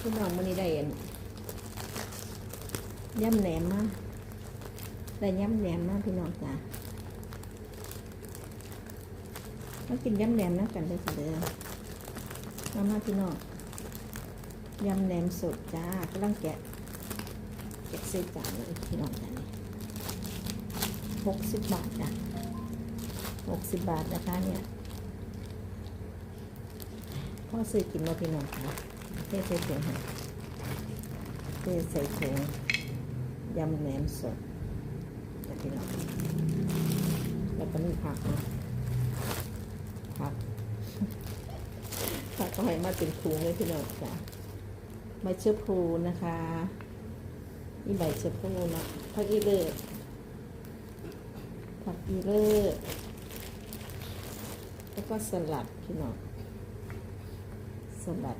พี่น้องมันนี้ได้อันย่ำแหนมมาได้ย่ำแหนมมาพี่น้องจ้ามากินย่ำแหนมนะกันเลยค่ะเด้อมามาพี่น้องยำแหนมสดจ้ากำลังแกะแกะเส้นจานเลยพี่น้องจ้านี่หกสิบบาทจ้ะหกสิบบาทนะคะเนี่ยพ่อซื้อกินมาพี่น้องค่ะ เทใส่ถุงค่ะเทใส่ถุงยำแหนมสดจ้ะพี่น้องแล้วก็มีผักนะผักผักก็ให้มาเป็นถุงเลยพี่น้องจ้ะใบเชื้อพลูนะคะนี่ใบเชื้อพลูนะผักอีเลิศผักอีเลิศแล้วก็สลัดพี่น้องสลัด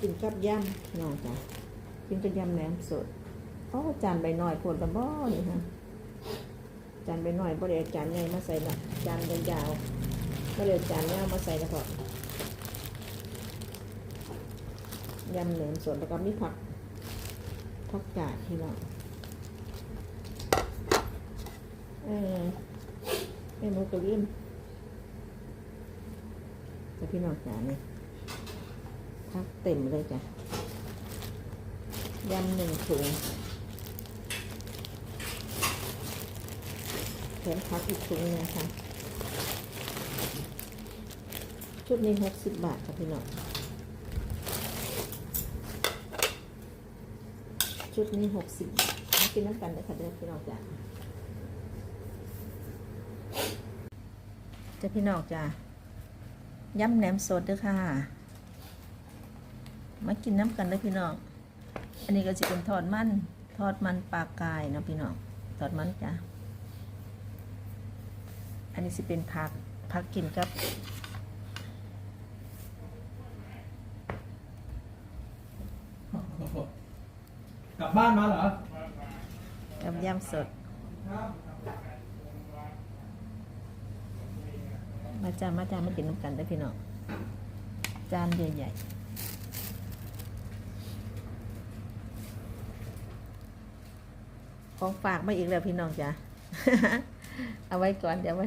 กินกับยำพี่น้องจ้ะกินกับยำแหนมสดโอ้จานใบหน่อยโพดละบ่นี่ฮะจานใบหน่อยบ่ได้เอาจานใหญ่มาใส่ละจานยาวๆก็เลยจานยาวมาใส่ล้วก็ยำแหนมสดแล้วก็มีผักผักกาดพี่น้องเออแม่หมูกระลืมแต่พี่น้องจ๋าเนี่ย พักเต็มเลยจ้ะยำหนึ่งถุงแถมพักอีกถุงหนึงนะคะชุดนี้หกสิบบาทค่ะพี่น้องชุดนี้หกสิบบาทมากินน้ำกันเลยค่ะเด้อพี่น้องจ้ะจะพี่น้องจ้ะยำแหนมสดด้อค่ะ มากินน้ำกันเลยพี่น้อง อันนี้ก็จะเป็นทอดมัน ทอดมันปลากายเนาะพี่น้อง ทอดมันจ้ะ อันนี้สิเป็นผัก ผักกินกับกลับบ้านมาเหรอ กับยำสด มาจ้ามาจ้ามากินน้ำกันเลยพี่น้อง จานใหญ่ๆ ของฝากมาอีกแล้วพี่น้องจ้ะเอาไว้ก่อนเดี๋ยวไว้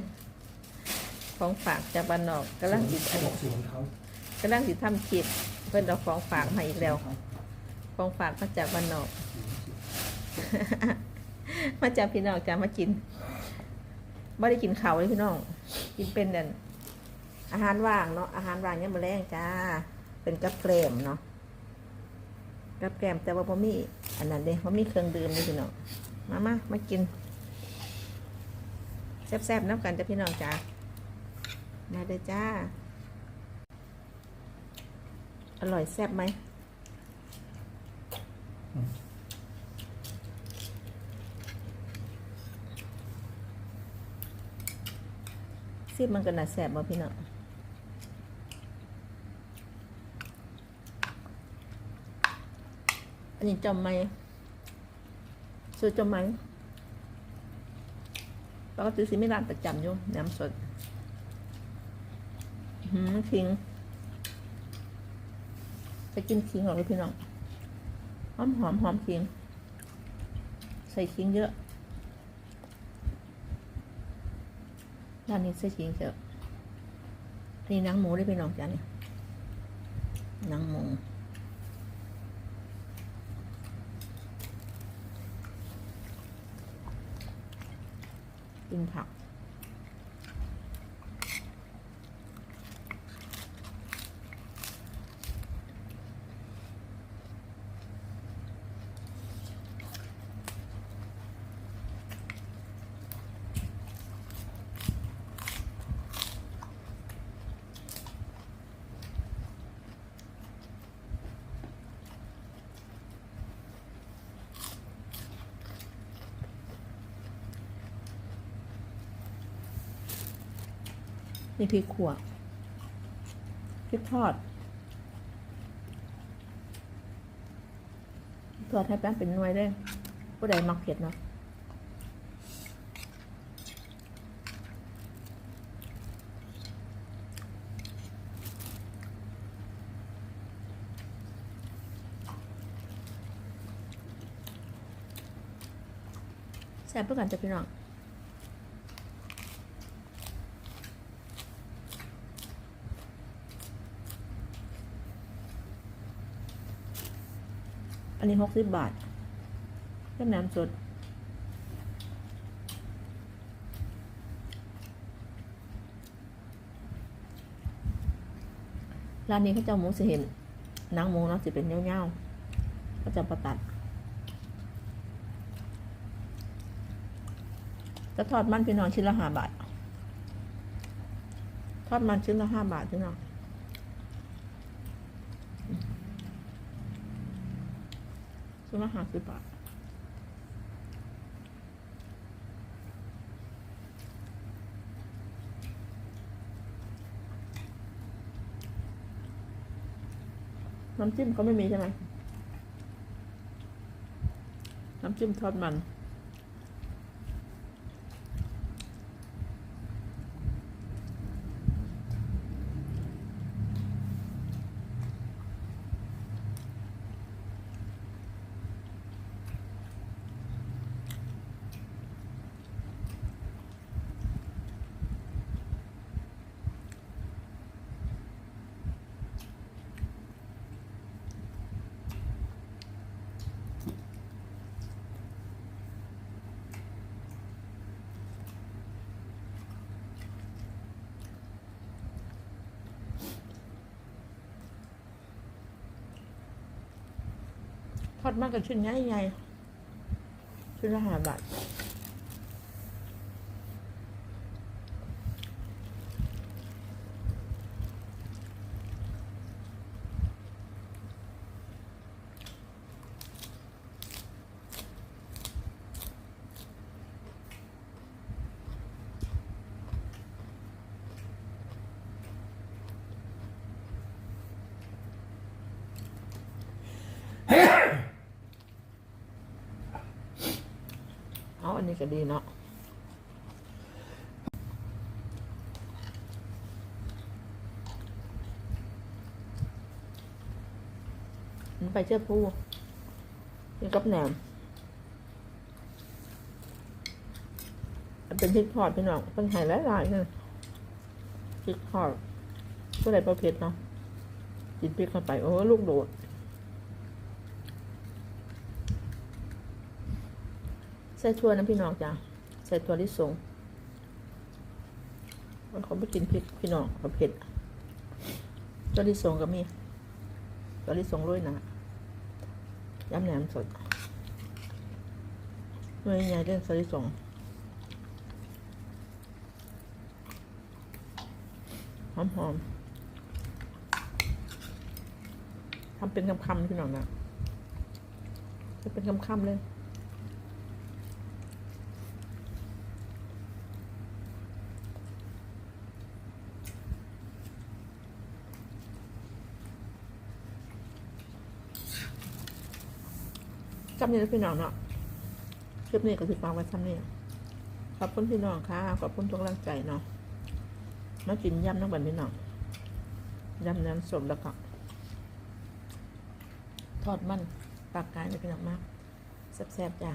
ของฝากจากบ้านนอกกำลังติดเขาบอกสวนเขากำลังติดทำคลิปเพื่อนเอาของฝากมาอีกแล้ว ของฝากมาจากบ้านนอก มาจากพี่น้องจ้ามากินไม่ได้กินข้าวเลยพี่น้อง กินเป็นเด่นอาหารว่างเนาะอาหารว่างเนี่ยมาแรงจ้า เป็นกับแกล้มเนาะกับแกล้มแต่ว่าพอมี อันนั้นเด้พอมีเครื่องดื่มนี่พี่น้อง มามามากินแซ่บๆน้ำกันจ้ะพี่น้องจ้ามาเลยจ้า อร่อยแซ่บไหมซีบมันก็น่าแสบบ่พี่น้องอันนี้จอมไหม ซื้อจมไหมปกติสิไม่ร้านประจำอยู่น้ำสดหืมคิงจะกินคิงหรอกพี่น้อง หอมหอมหอมคิง ใส่คิงเยอะร้านนี้ใส่ชิงเจอะนี่นังหมูได้ไปน้องจ้าเนี่ยนังหมู กิน นี่พริกขั่พริกทอดทอดให้แป้งเป็นน่วยได้ผู้ใดมักเผ็ดเนาะแซ่บเพื่อกันจะพี่น้อง อันนี้หกสิบบาทก็น้ำสดร้านนี้เขาจะเอาหมูสิเห็นนังหมูเนาะสิเป็นเงาๆเขาจะประตัดจะทอดมันพี่น้องชิ้นละห้าบาท ทอดมันชิ้นละห้าบาทพี่น้อง ชิ้นละห้าสิบบาทน้ำจิ้มเขาไม่มีใช่ไหมน้ำจิ้มทอดมัน ดมากกับชิ้นใหญ่ๆชิ้นละห้าบาท ก็ดีเนาะมันไปเชื่อผู้นี่กับแหนมเป็นพริกทอดพี่น้องเป็นไห่หลายๆเลยพริกทอดก็เลยประเภทเนาะกินพริกเข้าไป โอ้ลูกโดด ใส่ถั่วนะพี่น้องจ้ะใส่ถั่วลิสงมันเขาไม่กินพริกพี่น้องเขาเผ็ดถั่วลิสงก็มีถั่วลิสงโรยนะยำแหนมสดหน่วยใหญ่เรื่องถั่วลิสงหอมหอมๆทำเป็นคำๆพี่น้องนะจะเป็นคำๆเลย จำนี้นะพี่น้องเนาะคลิปนี้ก็สิฟังไว้ซ้ำนี่ขอบคุณพี่น้องค่ะ ขอบคุณทุกกำลังใจเนาะ มากินยำน้ำบันพี่น้องยำน้ำสมแล้วก็ทอดมันปากกายนะพี่น้องมากแซ่บๆจ้ะ